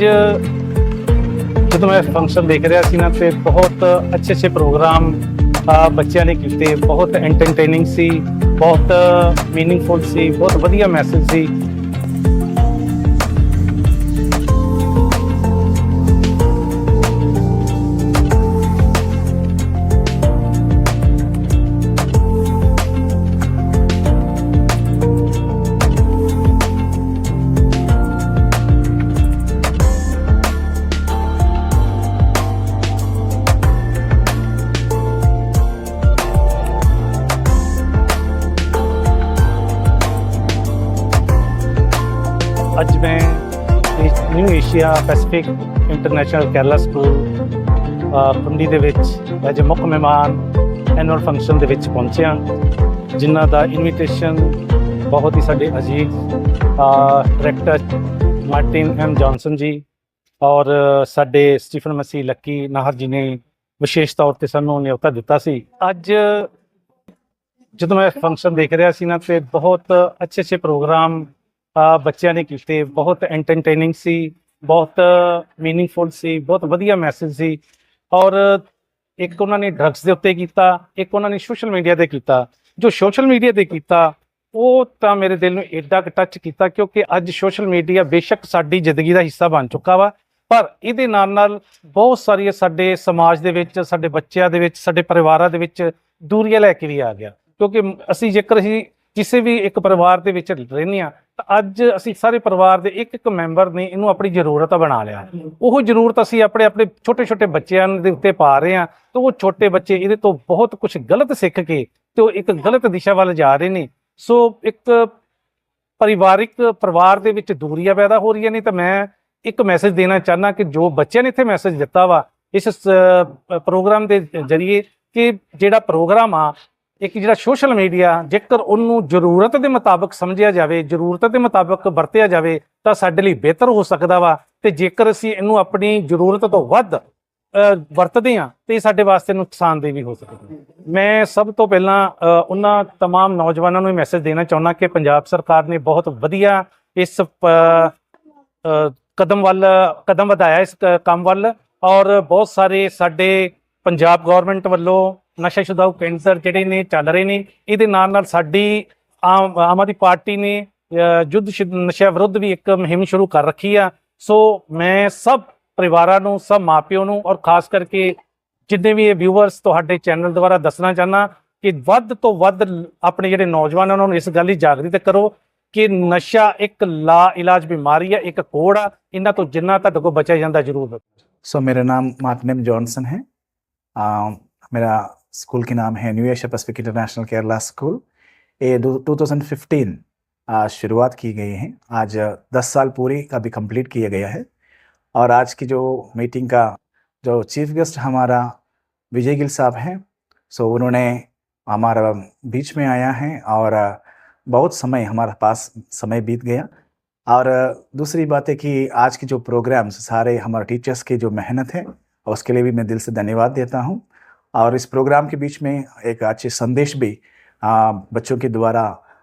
ਅੱਜ ਜਦੋਂ ਮੈਂ ਫੰਕਸ਼ਨ ਦੇਖ ਰਿਹਾ ਸੀ ਨਾ ਤੇ ਬਹੁਤ ਅੱਛੇ ਅੱਛੇ ਪ੍ਰੋਗਰਾਮ ਬੱਚਿਆਂ ਨੇ ਕੀਤੇ, ਬਹੁਤ ਐਂਟਰਟੇਨਿੰਗ ਸੀ, ਬਹੁਤ ਮੀਨਿੰਗਫੁਲ ਸੀ, ਬਹੁਤ ਵਧੀਆ ਮੈਸੇਜ ਸੀ। ਅੱਜ ਮੈਂ new Asia Pacific international Kerala school ਪੰਡੀ ਦੇ ਵਿੱਚ ਐਜ ਮੁੱਖ ਮਹਿਮਾਨ ਐਨੂਅਲ ਫੰਕਸ਼ਨ ਦੇ ਵਿੱਚ ਪਹੁੰਚਿਆ ਜਿਨ੍ਹਾਂ ਦਾ ਇਨਵੀਟੇਸ਼ਨ ਬਹੁਤ ਹੀ ਸਾਡੇ ਅਜੀਜ਼ director Martin M Johnson ji ਔਰ ਸਾਡੇ ਸਟੀਫਨ ਮਸੀ ਲੱਕੀ ਨਾਹਰ ਜੀ ਨੇ ਵਿਸ਼ੇਸ਼ ਤੌਰ ਤੇ ਸਾਨੂੰ ਨਿਯੁਕਤਾ ਦਿੱਤਾ ਸੀ। ਅੱਜ ਜਦੋਂ ਮੈਂ ਫੰਕਸ਼ਨ ਦੇਖ ਰਿਹਾ ਸੀ ਨਾ, ਤੇ ਬਹੁਤ ਅੱਛੇ ਅੱਛੇ ਪ੍ਰੋਗਰਾਮ ਬੱਚਿਆਂ ਨੇ ਕੀਤੇ, ਬਹੁਤ ਐਂਟਰਟੇਨਿੰਗ ਸੀ, ਬਹੁਤ ਮੀਨਿੰਗਫੁਲ ਸੀ, ਬਹੁਤ ਵਧੀਆ ਮੈਸੇਜ ਸੀ। ਔਰ ਇੱਕ ਉਹਨਾਂ ਨੇ ਡਰੱਗਸ ਦੇ ਉੱਤੇ ਕੀਤਾ, ਇੱਕ ਉਹਨਾਂ ਨੇ ਸੋਸ਼ਲ ਮੀਡੀਆ ਤੇ ਕੀਤਾ। ਜੋ ਸੋਸ਼ਲ ਮੀਡੀਆ ਤੇ ਕੀਤਾ, ਉਹ ਤਾਂ ਮੇਰੇ ਦਿਲ ਨੂੰ ਏਡਾ ਕੁ ਟੱਚ ਕੀਤਾ ਕਿਉਂਕਿ ਅੱਜ ਸੋਸ਼ਲ ਮੀਡੀਆ ਬੇਸ਼ੱਕ ਸਾਡੀ ਜ਼ਿੰਦਗੀ ਦਾ ਹਿੱਸਾ ਬਣ ਚੁੱਕਾ ਵਾ। ਪਰ ਇਹਦੇ ਨਾਲ ਨਾਲ ਬਹੁਤ ਸਾਰੀਆਂ ਸਾਡੇ ਸਮਾਜ ਦੇ ਵਿੱਚ, ਸਾਡੇ ਬੱਚਿਆਂ ਦੇ ਵਿੱਚ, ਸਾਡੇ ਪਰਿਵਾਰਾਂ ਦੇ ਵਿੱਚ ਦੂਰੀਆਂ ਲੈ ਕੇ ਵੀ ਆ ਗਿਆ। ਕਿਉਂਕਿ ਅਸੀਂ ਜੇਕਰ ਅਸੀਂ ਕਿਸੇ ਵੀ ਇੱਕ ਪਰਿਵਾਰ ਦੇ ਵਿੱਚ ਰਹਿੰਦੇ ਹਾਂ, ਤਾਂ ਅੱਜ ਅਸੀਂ ਸਾਰੇ ਪਰਿਵਾਰ ਦੇ ਇੱਕ ਇੱਕ ਮੈਂਬਰ ਨੇ ਇਹਨੂੰ ਆਪਣੀ ਜ਼ਰੂਰਤ ਬਣਾ ਲਿਆ। ਉਹ ਜ਼ਰੂਰਤ ਅਸੀਂ ਆਪਣੇ ਆਪਣੇ ਛੋਟੇ ਛੋਟੇ ਬੱਚਿਆਂ ਦੇ ਉੱਤੇ ਪਾ ਰਹੇ ਹਾਂ, ਤਾਂ ਉਹ ਛੋਟੇ ਬੱਚੇ ਇਹਦੇ ਤੋਂ ਬਹੁਤ ਕੁਝ ਗਲਤ ਸਿੱਖ ਕੇ ਤੇ ਉਹ ਇੱਕ ਗਲਤ ਦਿਸ਼ਾ ਵੱਲ ਜਾ ਰਹੇ ਨੇ। ਸੋ ਇੱਕ ਪਰਿਵਾਰਿਕ ਪਰਿਵਾਰ ਦੇ ਵਿੱਚ ਦੂਰੀਆਂ ਪੈਦਾ ਹੋ ਰਹੀਆਂ ਨੇ, ਤਾਂ ਮੈਂ ਇੱਕ ਮੈਸੇਜ ਦੇਣਾ ਚਾਹਨਾ ਕਿ ਜੋ ਬੱਚਿਆਂ ਨੇ ਇੱਥੇ ਮੈਸੇਜ ਦਿੱਤਾ ਵਾ, ਇਸ ਪ੍ਰੋਗਰਾਮ ਦੇ ਜ਼ਰੀਏ ਕਿ ਜਿਹੜਾ ਪ੍ਰੋਗਰਾਮ ਆ ਇੱਕ ਜਿਹੜਾ ਸੋਸ਼ਲ ਮੀਡੀਆ ਜੇਕਰ ਉਹਨੂੰ ਜ਼ਰੂਰਤ ਦੇ ਮੁਤਾਬਕ ਸਮਝਿਆ ਜਾਵੇ ਜ਼ਰੂਰਤ ਦੇ ਮੁਤਾਬਕ ਵਰਤਿਆ ਜਾਵੇ ਤਾਂ ਸਾਡੇ ਲਈ ਬਿਹਤਰ ਹੋ ਸਕਦਾ ਵਾ ਤੇ ਜੇਕਰ ਅਸੀਂ ਇਹਨੂੰ ਆਪਣੀ ਜ਼ਰੂਰਤ ਤੋਂ ਵੱਧ ਅ, ਵਰਤਦੇ ਹਾਂ ਤੇ ਇਹ ਸਾਡੇ ਵਾਸਤੇ ਨੁਕਸਾਨਦੇਹ ਵੀ ਹੋ ਸਕਦਾ ਮੈਂ ਸਭ ਤੋਂ ਪਹਿਲਾਂ ਅ, ਉਹਨਾਂ तमाम ਨੌਜਵਾਨਾਂ ਨੂੰ ਮੈਸੇਜ ਦੇਣਾ ਚਾਹੁੰਦਾ ਕਿ ਪੰਜਾਬ ਸਰਕਾਰ ਨੇ ਬਹੁਤ ਵਧੀਆ ਇਸ ਪ- ਅ, ਕਦਮ ਵੱਲ ਕਦਮ ਵਧਾਇਆ ਇਸ ਕ- ਕੰਮ ਵੱਲ ਔਰ ਬਹੁਤ ਸਾਰੇ ਸਾਡੇ ਪੰਜਾਬ ਗਵਰਨਮੈਂਟ ਵੱਲੋਂ ਨਸ਼ਾ ਨਸ਼ਾਸ਼ੁਦਾ ਕੈਂਸਰ ਜਿਹੜੇ ਨੇ, ਚੱਲ ਰਹੇ ਨੇ, ਇਹਦੇ ਨਾਲ ਨਾਲ ਸਾਡੀ ਆਮ ਆਮ ਆਦਮੀ ਪਾਰਟੀ ਨੇ ਜੁੱਧ ਨਸ਼ਾ ਵਿਰੁੱਧ ਵੀ ਇੱਕ ਮੁਹਿੰਮ ਸ਼ੁਰੂ ਕਰ ਰੱਖੀ ਆ। ਸੋ ਮੈਂ ਸਭ ਪਰਿਵਾਰਾਂ ਨੂੰ, ਸਭ ਮਾਪਿਆਂ ਨੂੰ ਔਰ ਖਾਸ ਕਰਕੇ ਜਿੰਨੇ ਵੀ ਇਹ ਵਿਊਵਰਸ ਤੁਹਾਡੇ ਚੈਨਲ ਦੁਆਰਾ ਦੱਸਣਾ ਚਾਹਨਾ ਕਿ ਵੱਧ ਤੋਂ ਵੱਧ ਆਪਣੇ ਜਿਹੜੇ ਨੌਜਵਾਨਾਂ ਨੂੰ ਇਸ ਗੱਲ ਦੀ ਜਾਗਰੂਕਤਾ ਕਰੋ ਕਿ ਨਸ਼ਾ ਇੱਕ ਲਾ ਇਲਾਜ ਬਿਮਾਰੀ ਹੈ ਇੱਕ ਕੋੜ ਆ, ਇਹਨਾਂ ਤੋਂ ਜਿੰਨਾ ਤੁਹਾਡੇ ਕੋਲ ਬਚਿਆ ਜਾਂਦਾ ਜ਼ਰੂਰ। ਸੋ ਮੇਰਾ ਨਾਮ ਮਾਰਟਿਨ ਜੌਨਸਨ ਹੈ। ਆ ਮੇਰਾ स्कूल के नाम है new Asia Pacific international Kerala school. ये दो 2015 आज शुरुआत की गई है। आज आ, 10 साल पूरी भी कंप्लीट किया गया है। और आज की जो मीटिंग का जो चीफ गेस्ट हमारा विजय गिल साहब हैं सो उन्होंने हमारा बीच में आया है और बहुत समय हमारे पास समय बीत गया। और दूसरी बात है कि आज के जो प्रोग्राम्स सारे हमारे टीचर्स की जो मेहनत है उसके लिए भी मैं दिल से धन्यवाद देता हूँ। और इस प्रोग्राम के बीच में एक अच्छे संदेश भी आ, बच्चों के द्वारा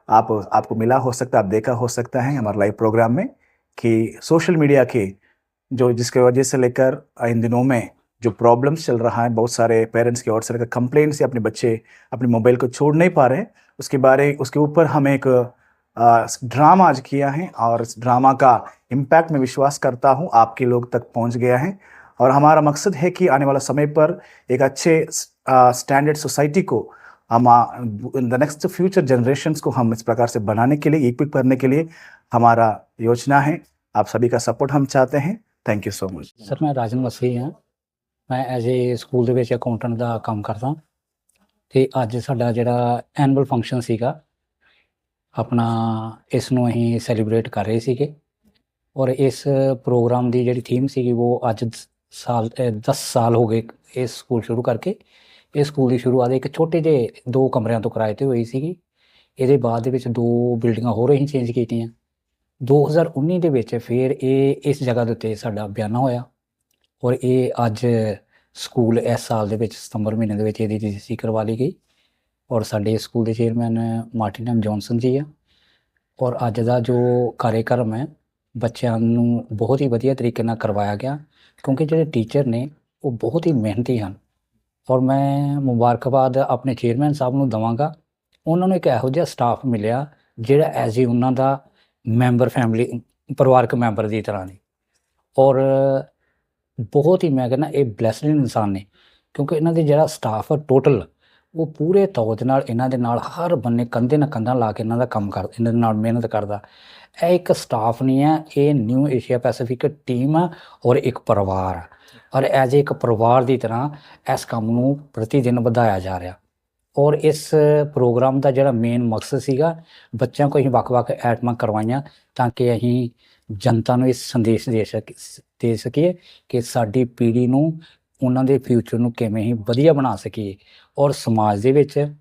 आप आपको मिला हो सकता है आप देखा हो सकता है हमारे लाइव प्रोग्राम में कि सोशल मीडिया के जो जिसके वजह से लेकर इन दिनों में जो प्रॉब्लम्स चल रहा है बहुत सारे पेरेंट्स की ओर से लेकर कंप्लेंट से अपने बच्चे अपने मोबाइल को छोड़ नहीं पा रहे उसके बारे उसके ऊपर हम एक ड्रामा आज किया है और इस ड्रामा का इम्पैक्ट मैं विश्वास करता हूँ आपके लोग तक पहुँच गया है। और हमारा मकसद है कि आने वाला समय पर एक अच्छे स्टैंडर्ड सोसाइटी को हम in the next future generations को हम इस प्रकार से बनाने के लिए इक्विप करने के लिए हमारा योजना है आप सभी का सपोर्ट हम चाहते हैं thank you so much sir ਮੈਂ ਰਾਜਨ ਮਸੀ ਹਾਂ ਮੈਂ ਐਜ਼ ਏ ਸਕੂਲ ਦੇ ਵਿੱਚ ਅਕਾਊਂਟੈਂਟ ਦਾ ਕੰਮ ਕਰਦਾ ਤੇ ਅੱਜ ਸਾਡਾ ਜਿਹੜਾ ਐਨੂਅਲ ਫੰਕਸ਼ਨ ਸੀਗਾ ਆਪਣਾ ਇਸ ਨੂੰ ਅਸੀਂ ਸੈਲੀਬ੍ਰੇਟ ਕਰ ਰਹੇ ਸੀਗੇ ਔਰ ਇਸ ਪ੍ਰੋਗਰਾਮ ਦੀ ਜਿਹੜੀ ਥੀਮ ਸੀਗੀ ਉਹ ਅੱਜ ਦ- ਸਾਲ 10 ਸਾਲ ਹੋ ਗਏ ਇਸ ਸਕੂਲ ਸ਼ੁਰੂ ਕਰਕੇ। ਇਹ ਸਕੂਲ ਦੀ ਸ਼ੁਰੂਆਤ ਇੱਕ ਛੋਟੇ ਜਿਹੇ ਦੋ ਕਮਰਿਆਂ ਤੋਂ ਕਿਰਾਏ ਤੇ ਹੋਈ ਸੀਗੀ। ਇਹਦੇ ਬਾਅਦ ਦੇ ਵਿੱਚ ਦੋ ਬਿਲਡਿੰਗਾਂ ਹੋਰ ਅਸੀਂ ਚੇਂਜ ਕੀਤੀਆਂ। 2019 ਦੇ ਵਿੱਚ ਫਿਰ ਇਹ ਇਸ ਜਗ੍ਹਾ ਦੇ ਉੱਤੇ ਸਾਡਾ ਬਿਆਨਾ ਹੋਇਆ ਔਰ ਇਹ ਅੱਜ ਸਕੂਲ ਇਸ ਸਾਲ ਦੇ ਵਿੱਚ ਸਤੰਬਰ ਮਹੀਨੇ ਦੇ ਵਿੱਚ ਇਹਦੀ ਰਜਿਸਟਰੀ ਕਰਵਾ ਲਈ ਗਈ ਔਰ ਸਾਡੇ ਸਕੂਲ ਦੇ ਚੇਅਰਮੈਨ ਮਾਰਟਿਨ ਐਮ ਜੌਨਸਨ ਜੀ ਆ ਔਰ ਅੱਜ ਦਾ ਜੋ ਕਾਰਜਕ੍ਰਮ ਹੈ, ਬੱਚਿਆਂ ਨੂੰ ਬਹੁਤ ਹੀ ਵਧੀਆ ਤਰੀਕੇ ਨਾਲ ਕਰਵਾਇਆ ਗਿਆ। ਕਿਉਂਕਿ ਜਿਹੜੇ ਟੀਚਰ ਨੇ, ਉਹ ਬਹੁਤ ਹੀ ਮਿਹਨਤੀ ਹਨ। ਔਰ ਮੈਂ ਮੁਬਾਰਕਬਾਦ ਆਪਣੇ ਚੇਅਰਮੈਨ ਸਾਹਿਬ ਨੂੰ ਦਵਾਂਗਾ। ਉਹਨਾਂ ਨੂੰ ਇੱਕ ਇਹੋ ਜਿਹਾ ਸਟਾਫ ਮਿਲਿਆ, ਜਿਹੜਾ ਐਜ਼ ਏ ਉਹਨਾਂ ਦਾ ਮੈਂਬਰ ਫੈਮਿਲੀ ਪਰਿਵਾਰਕ ਮੈਂਬਰ ਦੀ ਤਰ੍ਹਾਂ ਨੇ ਔਰ ਬਹੁਤ ਹੀ ਮੈਂ ਕਹਿੰਦਾ ਇਹ ਬਲੈਸਡ ਇਨਸਾਨ ਨੇ, ਕਿਉਂਕਿ ਇਹਨਾਂ ਦੇ ਜਿਹੜਾ ਸਟਾਫ ਟੋਟਲ ਉਹ ਪੂਰੇ ਤੌਰ ਦੇ ਨਾਲ ਇਹਨਾਂ ਦੇ ਨਾਲ ਹਰ ਬੰਨੇ ਕੰਧੇ ਨਾਲ ਕੰਧਾਂ ਲਾ ਕੇ ਇਹਨਾਂ ਦਾ ਕੰਮ ਕਰ, ਇਹਨਾਂ ਦੇ ਨਾਲ ਮਿਹਨਤ ਕਰਦਾ। ਇਹ ਇੱਕ ਸਟਾਫ ਨਹੀਂ ਹੈ, ਇਹ ਨਿਊ ਏਸ਼ੀਆ ਪੈਸੀਫਿਕ ਟੀਮ ਆ ਔਰ ਇੱਕ ਪਰਿਵਾਰ ਆ। ਔਰ ਐਜ਼ ਇੱਕ ਪਰਿਵਾਰ ਦੀ ਤਰ੍ਹਾਂ ਇਸ ਕੰਮ ਨੂੰ ਪ੍ਰਤੀ ਦਿਨ ਵਧਾਇਆ ਜਾ ਰਿਹਾ। ਔਰ ਇਸ ਪ੍ਰੋਗਰਾਮ ਦਾ ਜਿਹੜਾ ਮੇਨ ਮਕਸਦ ਸੀਗਾ, ਬੱਚਿਆਂ ਕੋਲ ਅਸੀਂ ਵੱਖ-ਵੱਖ ਐਟਮਾਂ ਕਰਵਾਈਆਂ ਤਾਂ ਕਿ ਅਸੀਂ ਜਨਤਾ ਨੂੰ ਇਸ ਸੰਦੇਸ਼ ਦੇ ਸਕ, ਦੇ ਸਕੀਏ ਕਿ ਸਾਡੀ ਪੀੜ੍ਹੀ ਨੂੰ, ਉਹਨਾਂ ਦੇ ਫਿਊਚਰ ਨੂੰ ਕਿਵੇਂ ਹੀ ਵਧੀਆ ਬਣਾ ਸਕੀਏ। ਔਰ ਸਮਾਜ ਦੇ ਵਿੱਚ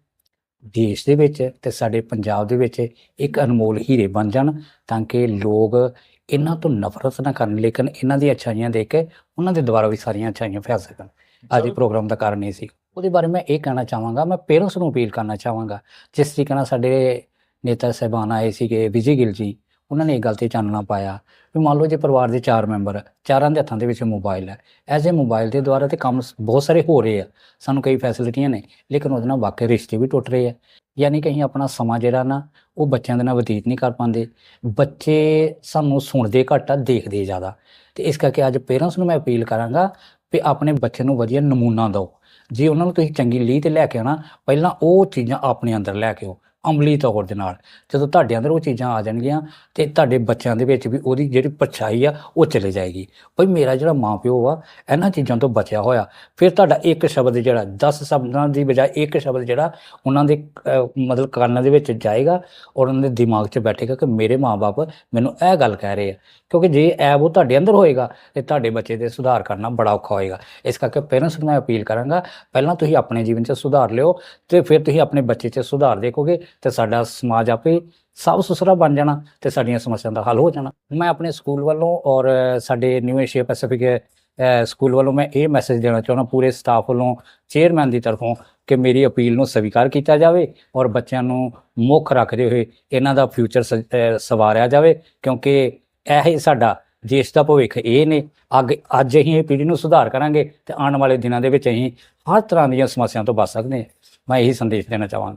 ਦੇਸ਼ ਦੇ ਵਿੱਚ ਤੇ ਸਾਡੇ ਪੰਜਾਬ ਦੇ ਵਿੱਚ ਇੱਕ ਅਨਮੋਲ ਹੀਰੇ ਬਣ ਜਾਣ ਤਾਂ ਕਿ ਲੋਕ ਇਹਨਾਂ ਤੋਂ ਨਫ਼ਰਤ ਨਾ ਕਰਨ ਲੇਕਿਨ ਇਹਨਾਂ ਦੀਆਂ ਅੱਛਾਈਆਂ ਦੇਖ ਕੇ ਉਹਨਾਂ ਦੇ ਦੁਆਰਾ ਵੀ ਸਾਰੀਆਂ ਅੱਛਾਈਆਂ ਫੈਲ ਸਕਣ। ਅੱਜ ਦੇ ਪ੍ਰੋਗਰਾਮ ਦਾ ਕਾਰਨ ਇਹ ਸੀ। ਉਹਦੇ ਬਾਰੇ ਮੈਂ ਇਹ ਕਹਿਣਾ ਚਾਹਾਂਗਾ ਮੈਂ ਪੇਰੈਂਟਸ ਨੂੰ ਅਪੀਲ ਕਰਨਾ ਚਾਹਾਂਗਾ। ਜਿਸ ਤਰੀਕੇ ਨਾਲ ਸਾਡੇ ਨੇਤਾ ਸਹਿਬਾਨ ਆਏ ਸੀਗੇ ਵਿਜੇ ਗਿੱਲ ਜੀ ਉਹਨਾਂ ਨੇ ਇਹ ਗੱਲ ਤੇ ਚਾਨਣਾ ਪਾਇਆ ਵੀ ਮੰਨ ਲਓ ਜੇ ਪਰਿਵਾਰ ਦੇ ਚਾਰ ਮੈਂਬਰ ਚਾਰਾਂ ਦੇ ਹੱਥਾਂ ਦੇ ਵਿੱਚ ਮੋਬਾਈਲ ਹੈ ਐਜ਼ ਏ ਮੋਬਾਈਲ ਦੇ ਦੁਆਰਾ ਤੇ ਕੰਮ ਬਹੁਤ ਸਾਰੇ ਹੋ ਰਹੇ ਆ, ਸਾਨੂੰ ਕਈ ਫੈਸਿਲਿਟੀਆਂ ਨੇ, ਲੇਕਿਨ ਉਹਦੇ ਨਾਲ ਵਾਕਈ ਰਿਸ਼ਤੇ ਵੀ ਟੁੱਟ ਰਹੇ ਆ। ਯਾਨੀ ਕਿ ਅਸੀਂ ਆਪਣਾ ਸਮਾਂ ਜਿਹੜਾ ਨਾ, ਉਹ ਬੱਚਿਆਂ ਦੇ ਨਾਲ ਬਤੀਤ ਨਹੀਂ ਕਰ ਪਾਉਂਦੇ। ਬੱਚੇ ਸਾਨੂੰ ਸੁਣਦੇ ਘੱਟ ਆ, ਦੇਖਦੇ ਜ਼ਿਆਦਾ। ਤੇ ਇਸ ਕਰਕੇ ਅੱਜ ਪੇਰੈਂਟਸ ਨੂੰ ਮੈਂ ਅਪੀਲ ਕਰਾਂਗਾ ਵੀ ਆਪਣੇ ਬੱਚੇ ਨੂੰ ਵਧੀਆ ਨਮੂਨਾ ਦਿਓ। ਜੇ ਉਹਨਾਂ ਨੂੰ ਤੁਸੀਂ ਚੰਗੀ ਲੀਹ ਤੇ ਲੈ ਕੇ ਆਉਣਾ, ਪਹਿਲਾਂ ਉਹ ਚੀਜ਼ਾਂ ਆਪਣੇ ਅੰਦਰ ਲੈ ਕੇ ਆਓ। ਅਮਲੀ ਤੌਰ ਦੇ ਨਾਲ, ਜਦੋਂ ਤੁਹਾਡੇ ਅੰਦਰ ਉਹ ਚੀਜ਼ਾਂ ਆ ਜਾਣਗੀਆਂ ਤੇ ਤੁਹਾਡੇ ਬੱਚਿਆਂ ਦੇ ਵਿੱਚ ਵੀ ਉਹਦੀ ਜਿਹੜੀ ਪਰਛਾਈ ਆ, ਉਹ ਚਲੇ ਜਾਏਗੀ। ਭਈ ਮੇਰਾ ਜਿਹੜਾ ਮਾਂ ਪਿਓ ਆ, ਇਹਨਾਂ ਚੀਜ਼ਾਂ ਤੋਂ ਬਚਿਆ ਹੋਇਆ। ਫਿਰ ਤੁਹਾਡਾ ਇੱਕ ਸ਼ਬਦ ਜਿਹੜਾ 10 ਸ਼ਬਦਾਂ ਦੀ ਬਜਾਏ ਇੱਕ ਸ਼ਬਦ ਜਿਹੜਾ, ਉਹਨਾਂ ਦੇ ਮਤਲਬ ਕੰਨਾਂ ਦੇ ਵਿੱਚ ਜਾਏਗਾ ਔਰ ਉਹਨਾਂ ਦੇ ਦਿਮਾਗ 'ਚ ਬੈਠੇਗਾ ਕਿ ਮੇਰੇ ਮਾਪੇ ਮੈਨੂੰ ਇਹ ਗੱਲ ਕਹਿ ਰਹੇ ਆ। ਕਿਉਂਕਿ ਜੇ ਐਬ ਉਹ ਤੁਹਾਡੇ ਅੰਦਰ ਹੋਏਗਾ, ਤੇ ਤੁਹਾਡੇ ਬੱਚੇ ਦੇ ਸੁਧਾਰ ਕਰਨਾ ਬੜਾ ਔਖਾ ਹੋਏਗਾ। ਇਸ ਕਰਕੇ ਪੇਰੈਂਟਸ ਨੂੰ ਮੈਂ ਅਪੀਲ ਕਰਾਂਗਾ, ਪਹਿਲਾਂ ਤੁਸੀਂ ਆਪਣੇ ਜੀਵਨ 'ਚ ਸੁਧਾਰ ਲਿਓ ਤੇ ਫਿਰ ਤੁਸੀਂ ਆਪਣੇ ਬੱਚੇ 'ਚ ਸੁਧਾਰ ਦੇਖੋਗੇ ਤੇ ਸਾਡਾ ਸਮਾਜ ਆਪੇ ਸਾਫ਼ ਸੁਥਰਾ ਬਣ ਜਾਣਾ ਤੇ ਸਾਡੀਆਂ ਸਮੱਸਿਆਵਾਂ ਦਾ ਹੱਲ ਹੋ ਜਾਣਾ। ਮੈਂ ਆਪਣੇ ਸਕੂਲ ਵੱਲੋਂ ਔਰ ਸਾਡੇ ਨਿਊ ਏਸ਼ੀਆ ਪੈਸੀਫਿਕ ਸਕੂਲ ਵੱਲੋਂ ਮੈਂ ਇਹ ਮੈਸੇਜ ਦੇਣਾ ਚਾਹੁੰਦਾ, ਪੂਰੇ ਸਟਾਫ ਵੱਲੋਂ, ਚੇਅਰਮੈਨ ਦੀ ਤਰਫੋਂ ਕਿ ਮੇਰੀ ਅਪੀਲ ਨੂੰ ਸਵੀਕਾਰ ਕੀਤਾ ਜਾਵੇ ਔਰ ਬੱਚਿਆਂ ਨੂੰ ਮੁੱਖ ਰੱਖਦੇ ਹੋਏ ਇਹਨਾਂ ਦਾ ਫਿਊਚਰ ਸਵਾਰਿਆ ਜਾਵੇ, ਕਿਉਂਕਿ ਇਹ ਹੀ ਸਾਡਾ ਦੇਸ਼ ਦਾ ਭਵਿੱਖ ਇਹ ਨੇ। ਅੱਗ, ਅੱਜ ਅਸੀਂ ਇਹ ਪੀੜ੍ਹੀ ਨੂੰ ਸੁਧਾਰ ਕਰਾਂਗੇ ਤੇ ਆਉਣ ਵਾਲੇ ਦਿਨਾਂ ਦੇ ਵਿੱਚ ਅਸੀਂ ਹਰ ਤਰ੍ਹਾਂ ਦੀਆਂ ਸਮੱਸਿਆਵਾਂ ਤੋਂ ਬਚ ਸਕਦੇ ਹਾਂ। ਮੈਂ ਇਹੀ ਸੰਦੇਸ਼ ਦੇਣਾ ਚਾਹਾਂਗਾ।